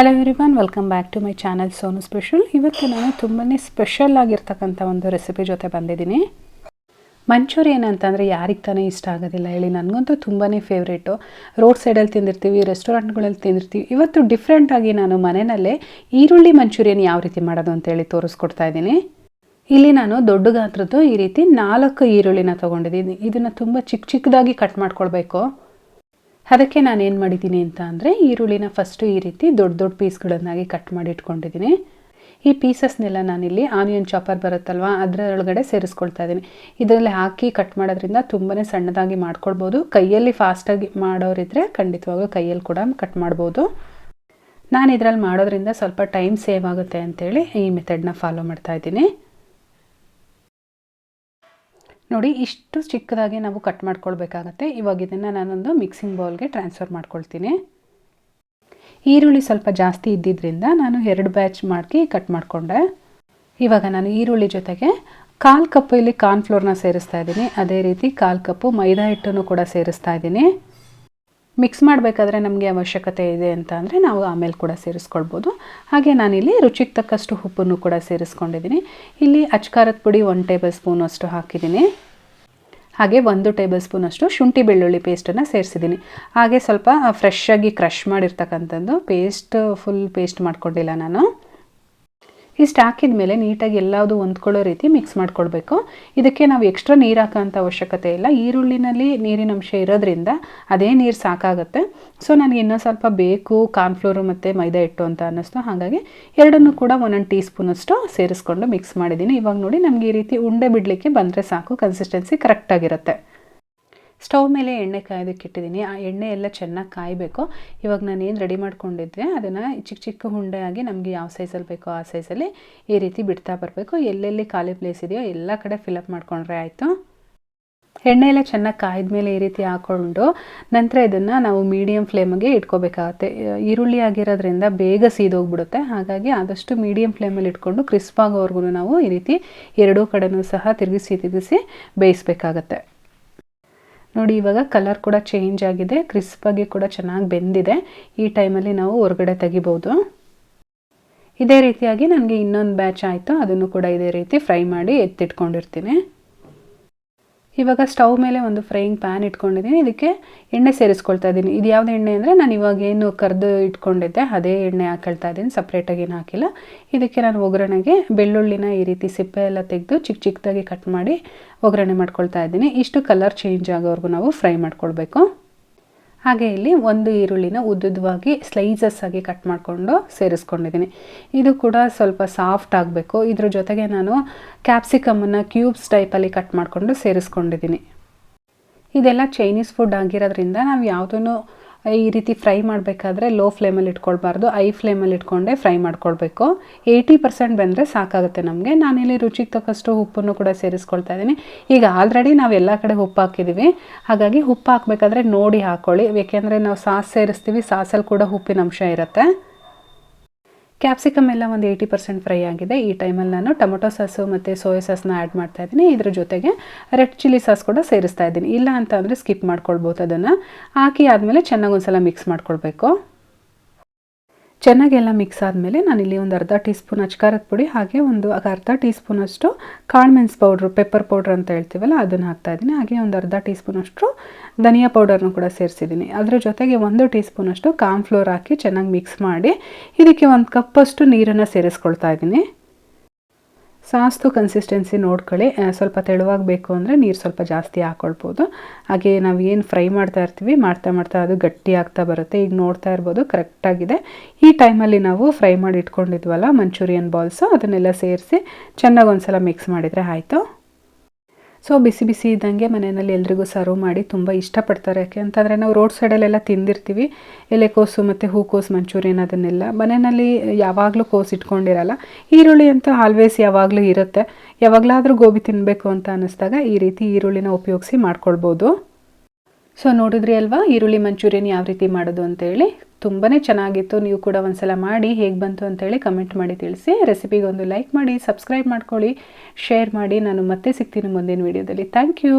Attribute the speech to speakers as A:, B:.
A: Hello everyone welcome back to my channel Sonu special ಇವತ್ತು ನಾನು ತುಂಬಾ ಸ್ಪೆಷಲ್ ಆಗಿರ್ತಕ್ಕಂಥ ಒಂದು ರೆಸಿಪಿ ಜೊತೆ ಬಂದಿದ್ದೀನಿ. ಮಂಚೂರಿಯನ್ ಅಂತಂದರೆ ಯಾರಿಗೆ ತಾನೇ ಇಷ್ಟ ಆಗೋದಿಲ್ಲ ಹೇಳಿ, ನನಗಂತೂ ತುಂಬಾ ಫೇವ್ರೇಟು ರೋಡ್ ಸೈಡಲ್ಲಿ ತಿಂದಿರ್ತೀವಿ ರೆಸ್ಟೋರೆಂಟ್ಗಳಲ್ಲಿ ತಿಂದಿರ್ತೀವಿ. ಇವತ್ತು ಡಿಫ್ರೆಂಟಾಗಿ ನಾನು ಮನೆಯಲ್ಲೇ ಈರುಳ್ಳಿ ಮಂಚೂರಿಯನ್ ಯಾವ ರೀತಿ ಮಾಡೋದು ಅಂತೇಳಿ ತೋರಿಸ್ಕೊಡ್ತಾ ಇದ್ದೀನಿ. ಇಲ್ಲಿ ನಾನು ದೊಡ್ಡ ಗಾತ್ರದ್ದು ಈ ರೀತಿ ನಾಲ್ಕು ಈರುಳ್ಳಿನ ತೊಗೊಂಡಿದ್ದೀನಿ. ಇದನ್ನು ತುಂಬ ಚಿಕ್ಕ ಚಿಕ್ಕದಾಗಿ ಕಟ್ ಮಾಡ್ಕೊಳ್ಬೇಕು. ಅದಕ್ಕೆ ನಾನು ಏನು ಮಾಡಿದ್ದೀನಿ ಅಂತ ಅಂದರೆ ಈರುಳ್ಳಿನ ಫಸ್ಟು ಈ ರೀತಿ ದೊಡ್ಡ ದೊಡ್ಡ ಪೀಸ್ಗಳನ್ನಾಗಿ ಕಟ್ ಮಾಡಿ ಇಟ್ಕೊಂಡಿದ್ದೀನಿ. ಈ ಪೀಸಸ್ನೆಲ್ಲ ನಾನಿಲ್ಲಿ ಆನಿಯನ್ ಚಾಪರ್ ಬರುತ್ತಲ್ವ, ಅದರೊಳಗಡೆ ಸೇರಿಸ್ಕೊಳ್ತಾ ಇದ್ದೀನಿ. ಇದರಲ್ಲಿ ಹಾಕಿ ಕಟ್ ಮಾಡೋದ್ರಿಂದ ತುಂಬಾ ಸಣ್ಣದಾಗಿ ಮಾಡ್ಕೊಳ್ಬೋದು. ಕೈಯಲ್ಲಿ ಫಾಸ್ಟಾಗಿ ಮಾಡೋರಿದ್ರೆ ಖಂಡಿತವಾಗೂ ಕೈಯಲ್ಲಿ ಕೂಡ ಕಟ್ ಮಾಡ್ಬೋದು. ನಾನು ಇದರಲ್ಲಿ ಮಾಡೋದ್ರಿಂದ ಸ್ವಲ್ಪ ಟೈಮ್ ಸೇವ್ ಆಗುತ್ತೆ ಅಂತೇಳಿ ಈ ಮೆಥಡ್ನ ಫಾಲೋ ಮಾಡ್ತಾ ಇದ್ದೀನಿ. ನೋಡಿ, ಇಷ್ಟು ಚಿಕ್ಕದಾಗಿ ನಾವು ಕಟ್ ಮಾಡ್ಕೊಳ್ಬೇಕಾಗತ್ತೆ. ಇವಾಗ ಇದನ್ನು ನಾನೊಂದು ಮಿಕ್ಸಿಂಗ್ ಬೌಲ್ಗೆ ಟ್ರಾನ್ಸ್ಫರ್ ಮಾಡ್ಕೊಳ್ತೀನಿ. ಈರುಳ್ಳಿ ಸ್ವಲ್ಪ ಜಾಸ್ತಿ ಇದ್ದಿದ್ದರಿಂದ ನಾನು ಎರಡು ಬ್ಯಾಚ್ ಮಾಡಿ ಕಟ್ ಮಾಡಿಕೊಂಡೆ. ಇವಾಗ ನಾನು ಈರುಳ್ಳಿ ಜೊತೆಗೆ ಕಾಲು ಕಪ್ಪು ಇಲ್ಲಿ ಕಾರ್ನ್ಫ್ಲೋರ್ನ ಸೇರಿಸ್ತಾ ಇದ್ದೀನಿ. ಅದೇ ರೀತಿ ಕಾಲು ಕಪ್ಪು ಮೈದಾ ಹಿಟ್ಟನ್ನು ಕೂಡ ಸೇರಿಸ್ತಾ ಇದ್ದೀನಿ. ಮಿಕ್ಸ್ ಮಾಡಬೇಕಾದ್ರೆ ನಮಗೆ ಅವಶ್ಯಕತೆ ಇದೆ ಅಂತ ಅಂದರೆ ನಾವು ಆಮೇಲೆ ಕೂಡ ಸೇರಿಸ್ಕೊಳ್ಬೋದು. ಹಾಗೆ ನಾನಿಲ್ಲಿ ರುಚಿಗೆ ತಕ್ಕಷ್ಟು ಉಪ್ಪನ್ನು ಕೂಡ ಸೇರಿಸ್ಕೊಂಡಿದ್ದೀನಿ. ಇಲ್ಲಿ ಅಚ್ಕಾರದ ಪುಡಿ ಒನ್ ಟೇಬಲ್ ಸ್ಪೂನ್ ಅಷ್ಟು ಹಾಕಿದ್ದೀನಿ. ಹಾಗೆ ಒಂದು ಟೇಬಲ್ ಸ್ಪೂನ್ ಅಷ್ಟು ಶುಂಠಿ ಬೆಳ್ಳುಳ್ಳಿ ಪೇಸ್ಟನ್ನು ಸೇರಿಸಿದ್ದೀನಿ. ಹಾಗೆ ಸ್ವಲ್ಪ ಫ್ರೆಶ್ ಆಗಿ ಕ್ರಷ್ ಮಾಡಿರ್ತಕ್ಕಂಥದ್ದು ಪೇಸ್ಟ್ ಫುಲ್ ಪೇಸ್ಟ್ ಮಾಡ್ಕೊಂಡಿಲ್ಲ ನಾನು. ಇಷ್ಟು ಹಾಕಿದ ಮೇಲೆ ನೀಟಾಗಿ ಎಲ್ಲದೂ ಹೊಂದ್ಕೊಳ್ಳೋ ರೀತಿ ಮಿಕ್ಸ್ ಮಾಡ್ಕೊಳ್ಬೇಕು. ಇದಕ್ಕೆ ನಾವು ಎಕ್ಸ್ಟ್ರಾ ನೀರು ಹಾಕೋಂಥ ಅವಶ್ಯಕತೆ ಇಲ್ಲ. ಈರುಳ್ಳಿನಲ್ಲಿ ನೀರಿನ ಅಂಶ ಇರೋದ್ರಿಂದ ಅದೇ ನೀರು ಸಾಕಾಗುತ್ತೆ. ಸೊ ನನಗೆ ಇನ್ನೂ ಸ್ವಲ್ಪ ಬೇಕು ಕಾರ್ನ್ಫ್ಲೋರು ಮತ್ತು ಮೈದಾ ಹಿಟ್ಟು ಅಂತ ಅನ್ನಿಸ್ತು. ಹಾಗಾಗಿ ಎರಡನ್ನೂ ಕೂಡ ಒಂದೊಂದು ಟೀ ಸ್ಪೂನಷ್ಟು ಸೇರಿಸ್ಕೊಂಡು ಮಿಕ್ಸ್ ಮಾಡಿದ್ದೀನಿ. ಇವಾಗ ನೋಡಿ ನಮಗೆ ಈ ರೀತಿ ಉಂಡೆ ಬಿಡಲಿಕ್ಕೆ ಬಂದರೆ ಸಾಕು ಕನ್ಸಿಸ್ಟೆನ್ಸಿ ಕರೆಕ್ಟಾಗಿರುತ್ತೆ ಸ್ಟವ್ ಮೇಲೆ ಎಣ್ಣೆ ಕಾಯೋದಕ್ಕೆ ಇಟ್ಟಿದ್ದೀನಿ. ಆ ಎಣ್ಣೆ ಎಲ್ಲ ಚೆನ್ನಾಗಿ ಕಾಯಬೇಕು. ಇವಾಗ ನಾನು ಏನು ರೆಡಿ ಮಾಡ್ಕೊಂಡಿದ್ದೆ, ಅದನ್ನು ಚಿಕ್ಕ ಚಿಕ್ಕ ಹುಂಡೆ ಆಗಿ ನಮಗೆ ಯಾವ ಸೈಜಲ್ಲಿ ಬೇಕೋ ಆ ಸೈಜಲ್ಲಿ ಈ ರೀತಿ ಬಿಡ್ತಾ ಬರಬೇಕು. ಎಲ್ಲೆಲ್ಲಿ ಖಾಲಿ ಪ್ಲೇಸ್ ಇದೆಯೋ ಎಲ್ಲ ಕಡೆ ಫಿಲಪ್ ಮಾಡ್ಕೊಂಡ್ರೆ ಆಯಿತು. ಎಣ್ಣೆ ಎಲ್ಲ ಚೆನ್ನಾಗಿ ಕಾಯ್ದ ಮೇಲೆ ಈ ರೀತಿ ಹಾಕ್ಕೊಂಡು ನಂತರ ಇದನ್ನು ನಾವು ಮೀಡಿಯಮ್ ಫ್ಲೇಮಿಗೆ ಇಟ್ಕೋಬೇಕಾಗತ್ತೆ. ಈರುಳ್ಳಿ ಆಗಿರೋದ್ರಿಂದ ಬೇಗ ಸೀದೋಗ್ಬಿಡುತ್ತೆ. ಹಾಗಾಗಿ ಆದಷ್ಟು ಮೀಡಿಯಮ್ ಫ್ಲೇಮಲ್ಲಿ ಇಟ್ಕೊಂಡು ಕ್ರಿಸ್ಪ್ ಆಗೋವರೆಗೂ ನಾವು ಈ ರೀತಿ ಎರಡೂ ಕಡೆನೂ ಸಹ ತಿರುಗಿಸಿ ತಿರುಗಿಸಿ ಬೇಯಿಸ್ಬೇಕಾಗತ್ತೆ. ನೋಡಿ, ಇವಾಗ ಕಲರ್ ಕೂಡ ಚೇಂಜ್ ಆಗಿದೆ ಕ್ರಿಸ್ಪಾಗಿ ಕೂಡ ಚೆನ್ನಾಗಿ ಬೆಂದಿದೆ. ಈ ಟೈಮಲ್ಲಿ ನಾವು ಹೊರಗಡೆ ತೆಗಿಬೋದು. ಇದೇ ರೀತಿಯಾಗಿ ನನಗೆ ಇನ್ನೊಂದು ಬ್ಯಾಚ್ ಆಯಿತು, ಅದನ್ನು ಕೂಡ ಇದೇ ರೀತಿ ಫ್ರೈ ಮಾಡಿ ಎತ್ತಿಟ್ಕೊಂಡಿರ್ತೀನಿ. ಇವಾಗ ಸ್ಟವ್ ಮೇಲೆ ಒಂದು ಫ್ರೈಯಿಂಗ್ ಪ್ಯಾನ್ ಇಟ್ಕೊಂಡಿದ್ದೀನಿ. ಇದಕ್ಕೆ ಎಣ್ಣೆ ಸೇರಿಸ್ಕೊಳ್ತಾ ಇದ್ದೀನಿ. ಇದು ಯಾವ್ದು ಎಣ್ಣೆ ಅಂದರೆ ನಾನು ಇವಾಗ ಏನು ಕರೆದು ಇಟ್ಕೊಂಡಿದ್ದೆ, ಅದೇ ಎಣ್ಣೆ ಹಾಕೊಳ್ತಾ ಇದ್ದೀನಿ. ಸಪ್ರೇಟಾಗಿ ಏನು ಹಾಕಿಲ್ಲ. ಇದಕ್ಕೆ ನಾನು ಒಗ್ಗರಣೆಗೆ ಬೆಳ್ಳುಳ್ಳಿನ ಈ ರೀತಿ ಸಿಪ್ಪೆ ಎಲ್ಲ ತೆಗೆದು ಚಿಕ್ಕ ಚಿಕ್ಕದಾಗಿ ಕಟ್ ಮಾಡಿ ಒಗ್ಗರಣೆ ಮಾಡ್ಕೊಳ್ತಾ ಇದ್ದೀನಿ. ಇಷ್ಟು ಕಲರ್ ಚೇಂಜ್ ಆಗೋವರೆಗೂ ನಾವು ಫ್ರೈ ಮಾಡ್ಕೊಳ್ಬೇಕು. ಹಾಗೆ ಇಲ್ಲಿ ಒಂದು ಈರುಳ್ಳಿನ ಉದ್ದುದ್ದವಾಗಿ ಸ್ಲೈಸಸ್ ಆಗಿ ಕಟ್ ಮಾಡಿಕೊಂಡು ಸೇರಿಸ್ಕೊಂಡಿದ್ದೀನಿ. ಇದು ಕೂಡ ಸ್ವಲ್ಪ ಸಾಫ್ಟ್ ಆಗಬೇಕು. ಇದ್ರ ಜೊತೆಗೆ ನಾನು ಕ್ಯಾಪ್ಸಿಕಮನ್ನು ಕ್ಯೂಬ್ಸ್ ಟೈಪಲ್ಲಿ ಕಟ್ ಮಾಡಿಕೊಂಡು ಸೇರಿಸ್ಕೊಂಡಿದ್ದೀನಿ. ಇದೆಲ್ಲ ಚೈನೀಸ್ ಫುಡ್ ಆಗಿರೋದ್ರಿಂದ ನಾವು ಯಾವುದೂ ಈ ರೀತಿ ಫ್ರೈ ಮಾಡಬೇಕಾದ್ರೆ ಲೋ ಫ್ಲೇಮಲ್ಲಿ ಇಟ್ಕೊಳ್ಬಾರ್ದು ಐ ಫ್ಲೇಮಲ್ಲಿ ಇಟ್ಕೊಂಡೆ ಫ್ರೈ ಮಾಡ್ಕೊಳ್ಬೇಕು. ಏಯ್ಟಿ ಪರ್ಸೆಂಟ್ ಬಂದರೆ ಸಾಕಾಗುತ್ತೆ ನಮಗೆ. ನಾನಿಲ್ಲಿ ರುಚಿಗೆ ತಕ್ಕಷ್ಟು ಉಪ್ಪನ್ನು ಕೂಡ ಸೇರಿಸ್ಕೊಳ್ತಾ ಇದ್ದೀನಿ. ಈಗ ಆಲ್ರೆಡಿ ನಾವು ಎಲ್ಲ ಕಡೆ ಉಪ್ಪು ಹಾಕಿದ್ದೀವಿ ಹಾಗಾಗಿ ಉಪ್ಪು ಹಾಕಬೇಕಾದ್ರೆ ನೋಡಿ ಹಾಕ್ಕೊಳ್ಳಿ ಏಕೆಂದರೆ ನಾವು ಸಾಸ್ ಸೇರಿಸ್ತೀವಿ, ಸಾಸಲ್ಲಿ ಕೂಡ ಉಪ್ಪಿನ ಅಂಶ ಇರುತ್ತೆ. ಕ್ಯಾಪ್ಸಿಕಮ್ ಎಲ್ಲ ಒಂದು ಏಯ್ಟಿ ಪರ್ಸೆಂಟ್ ಫ್ರೈ ಆಗಿದೆ. ಈ ಟೈಮಲ್ಲಿ ನಾನು ಟೊಮೊಟೊ ಸಾಸು ಮತ್ತು ಸೋಯಾ ಸಾಸ್ನ ಆ್ಯಡ್ ಮಾಡ್ತಾ ಇದ್ದೀನಿ. ಇದ್ರ ಜೊತೆಗೆ ರೆಡ್ ಚಿಲ್ಲಿ ಸಾಸ್ ಕೂಡ ಸೇರಿಸ್ತಾ ಇದ್ದೀನಿ. ಇಲ್ಲ ಅಂತ ಅಂದರೆ ಸ್ಕಿಪ್ ಮಾಡ್ಕೊಳ್ಬೋದು ಅದನ್ನು. ಹಾಕಿ ಆದಮೇಲೆ ಚೆನ್ನಾಗಿ ಒಂದ್ಸಲ ಮಿಕ್ಸ್ ಮಾಡ್ಕೊಳ್ಬೇಕು. ಚೆನ್ನಾಗೆಲ್ಲ ಮಿಕ್ಸ್ ಆದಮೇಲೆ ನಾನಿಲ್ಲಿ ಒಂದು ಅರ್ಧ ಟೀ ಸ್ಪೂನ್ ಅಚ್ಕಾರದ ಪುಡಿ, ಹಾಗೆ ಒಂದು ಅರ್ಧ ಟೀ ಸ್ಪೂನಷ್ಟು ಕಾಳು ಮೆಣಸು ಪೌಡ್ರು ಪೆಪ್ಪರ್ ಪೌಡ್ರ್ ಅಂತ ಹೇಳ್ತೀವಲ್ಲ, ಅದನ್ನು ಹಾಕ್ತಾ ಇದ್ದೀನಿ. ಹಾಗೆ ಒಂದು ಅರ್ಧ ಟೀ ಸ್ಪೂನಷ್ಟು ಧನಿಯಾ ಪೌಡರ್ನು ಕೂಡ ಸೇರಿಸಿದ್ದೀನಿ. ಅದರ ಜೊತೆಗೆ ಒಂದು ಟೀ ಸ್ಪೂನಷ್ಟು ಕಾನ್ಫ್ಲೋರ್ ಹಾಕಿ ಚೆನ್ನಾಗಿ ಮಿಕ್ಸ್ ಮಾಡಿ, ಇದಕ್ಕೆ ಒಂದು ಕಪ್ಪಷ್ಟು ನೀರನ್ನು ಸೇರಿಸ್ಕೊಳ್ತಾ ಇದ್ದೀನಿ. ಸಾಸ್ತು ಕನ್ಸಿಸ್ಟೆನ್ಸಿ ನೋಡ್ಕೊಳ್ಳಿ. ಸ್ವಲ್ಪ ತೆಳುವಾಗಬೇಕು ಅಂದರೆ ನೀರು ಸ್ವಲ್ಪ ಜಾಸ್ತಿ ಹಾಕ್ಕೊಳ್ಬೋದು ಹಾಗೆ ನಾವು ಏನು ಫ್ರೈ ಮಾಡ್ತಾ ಇರ್ತೀವಿ, ಮಾಡ್ತಾ ಮಾಡ್ತಾ ಅದು ಗಟ್ಟಿ ಆಗ್ತಾ ಬರುತ್ತೆ. ಈಗ ನೋಡ್ತಾ ಇರ್ಬೋದು ಕರೆಕ್ಟಾಗಿದೆ ಈ ಟೈಮಲ್ಲಿ ನಾವು ಫ್ರೈ ಮಾಡಿ ಇಟ್ಕೊಂಡಿದ್ವಲ್ಲ ಮಂಚೂರಿಯನ್ ಬಾಲ್ಸು ಅದನ್ನೆಲ್ಲ ಸೇರಿಸಿ ಚೆನ್ನಾಗಿ ಒಂದು ಸಲ ಮಿಕ್ಸ್ ಮಾಡಿದರೆ ಆಯಿತು. ಸೊ ಬಿಸಿ ಬಿಸಿ ಇದ್ದಂಗೆ ಮನೆಯಲ್ಲಿ ಎಲ್ರಿಗೂ ಸರ್ವ್ ಮಾಡಿ ತುಂಬ ಇಷ್ಟಪಡ್ತಾರೆ. ಯಾಕೆ ಅಂತಂದರೆ ನಾವು ರೋಡ್ ಸೈಡಲ್ಲೆಲ್ಲ ತಿಂದಿರ್ತೀವಿ. ಎಲೆಕೋಸು ಮತ್ತು ಹೂಕೋಸು ಮಂಚೂರಿಯನ್ ಅದನ್ನೆಲ್ಲ. ಮನೆಯಲ್ಲಿ ಯಾವಾಗಲೂ ಕೋಸು ಇಟ್ಕೊಂಡಿರಲ್ಲ. ಈರುಳ್ಳಿ ಅಂತ ಆಲ್ವೇಸ್ ಯಾವಾಗಲೂ ಇರುತ್ತೆ. ಯಾವಾಗಲಾದರೂ ಗೋಬಿ ತಿನ್ನಬೇಕು ಅಂತ ಅನ್ನಿಸ್ದಾಗ ಈ ರೀತಿ ಈರುಳ್ಳಿನ ಉಪಯೋಗಿಸಿ ಮಾಡ್ಕೊಳ್ಬೋದು. ಸೊ ನೋಡಿದ್ರಿ ಅಲ್ವಾ? ಈರುಳ್ಳಿ ಮಂಚೂರಿಯನ್ ಯಾವ ರೀತಿ ಮಾಡೋದು ಅಂತೇಳಿ. ತುಂಬಾ ಚೆನ್ನಾಗಿತ್ತು. ನೀವು ಕೂಡ ಒಂದ್ಸಲ ಮಾಡಿ ಹೇಗೆ ಬಂತು ಅಂತೇಳಿ ಕಮೆಂಟ್ ಮಾಡಿ ತಿಳಿಸಿ. ರೆಸಿಪಿಗೆ ಒಂದು ಲೈಕ್ ಮಾಡಿ, ಸಬ್ಸ್ಕ್ರೈಬ್ ಮಾಡ್ಕೊಳ್ಳಿ. ಶೇರ್ ಮಾಡಿ. ನಾನು ಮತ್ತೆ ಸಿಗ್ತೀನಿ ಮುಂದಿನ ವೀಡಿಯೋದಲ್ಲಿ. Thank you.